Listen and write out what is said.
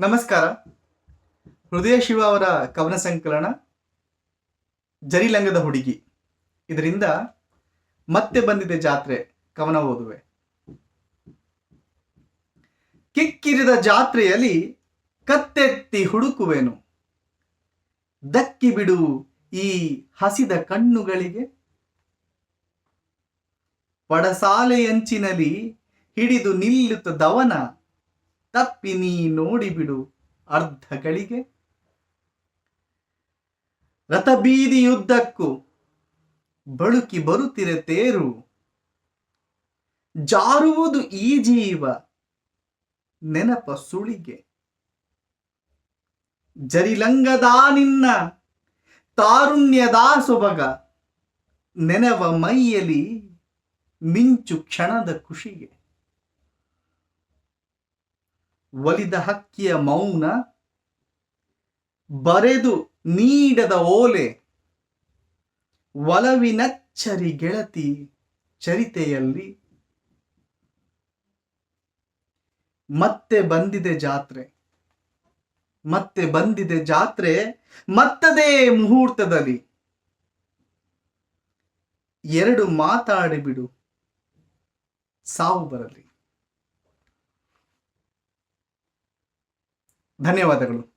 ನಮಸ್ಕಾರ. ಹೃದಯ ಶಿವ ಅವರ ಕವನ ಸಂಕಲನ ಜರಿಲಂಗದ ಹುಡುಗಿ. ಇದರಿಂದ ಮತ್ತೆ ಬಂದಿದೆ ಜಾತ್ರೆ, ಕವನ ಓದುವೆ. ಕಿಕ್ಕಿರಿದ ಜಾತ್ರೆಯಲ್ಲಿ ಕತ್ತೆತ್ತಿ ಹುಡುಕುವೆನು. ದಕ್ಕಿ ಬಿಡು ಈ ಹಸಿದ ಕಣ್ಣುಗಳಿಗೆ. ಪಡಸಾಲೆಯಂಚಿನಲ್ಲಿ ಹಿಡಿದು ನಿಲ್ಲುತ್ತ ದವನ. ತಪ್ಪಿ ನೀ ನೋಡಿಬಿಡು ಅರ್ಧಗಳಿಗೆ. ರಥಬೀದಿಯುದ್ದಕ್ಕೂ ಬಳುಕಿ ಬರುತ್ತಿರೆ ತೇರು. ಜಾರುವುದು ಈ ಜೀವ ನೆನಪ ಸುಳಿಗೆ. ಜರಿಲಂಗದ ನಿನ್ನ ತಾರುಣ್ಯದಾ ಸೊಬಗ ನೆನವ ಮೈಯಲಿ ಮಿಂಚು ಕ್ಷಣದ ಖುಷಿಗೆ. ಒಲಿದ ಹಕ್ಕಿಯ ಮೌನ, ಬರೆದು ನೀಡದ ಓಲೆ, ಒಲವಿನಚ್ಚರಿ ಗೆಳತಿ ಚರಿತೆಯಲ್ಲಿ. ಮತ್ತೆ ಬಂದಿದೆ ಜಾತ್ರೆ, ಮತ್ತೆ ಬಂದಿದೆ ಜಾತ್ರೆ, ಮತ್ತದೇ ಮುಹೂರ್ತದಲ್ಲಿ. ಎರಡು ಮಾತಾಡಿಬಿಡು ಸಾವು ಬರಲಿ. ಧನ್ಯವಾದಗಳು.